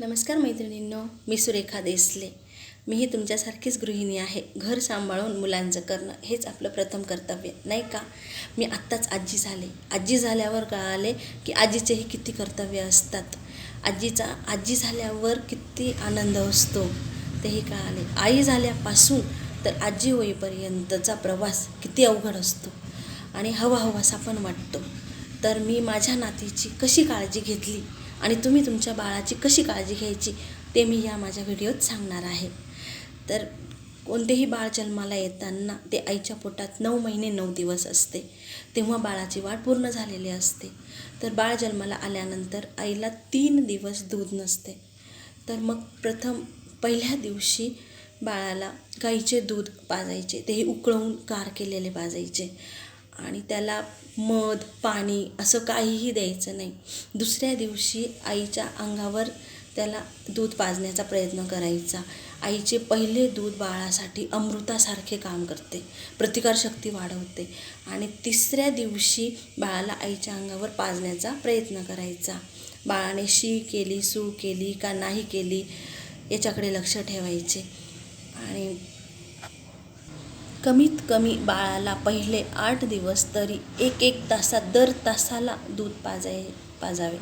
नमस्कार मैत्रिणींनो मी सुरेखा देसले. मीही तुमच्यासारखीच गृहिणी आहे. घर सांभाळून मुलांचं करणं हेच आपलं प्रथम कर्तव्य नाही का? मी आत्ताच आजी झाले. आजी झाल्यावर कळाले की आजीचेही किती कर्तव्य असतात. आजीचा आजी झाल्यावर किती आनंद असतो तेही कळाले. आई झाल्यापासून तर आजी होईपर्यंतचा प्रवास किती अवघड असतो आणि हवा हवासा पण वाटतो. तर मी माझ्या नातीची कशी काळजी घेतली? आणि तुम्ही तुमच्या बाळाची कशी काळजी घ्यायची ते मी या माझ्या व्हिडिओत सांगणार आहे. तर कोणतेही बाळ जन्माला येताना ते आईच्या पोटात नऊ महिने नऊ दिवस असते. तेव्हा बाळाची वाढ पूर्ण झालेली असते. तर बाळ जन्माला आल्यानंतर आईला तीन दिवस दूध नसते. तर मग प्रथम पहिल्या दिवशी बाळाला गाईचे दूध पाजायचे. तेही उकळवून गार केलेले पाजायचे. आणि त्याला मध पाणी असं काहीही द्यायचं नाही. दुसऱ्या दिवशी आईच्या अंगावर त्याला दूध पाजण्याचा प्रयत्न करायचा. आईचे पहिले दूध बाळासाठी अमृतासारखे काम करते. प्रतिकारशक्ती वाढवते. आणि तिसऱ्या दिवशी बाळाला आईच्या अंगावर पाजण्याचा प्रयत्न करायचा. बाळाने शी केली सू केली का नाही केली याच्याकडे लक्ष ठेवायचे. आणि कमीत कमी बाळाला पहिले आठ दिवस तरी एक एक तासात दर तासाला दूध पाजाय पाजावे.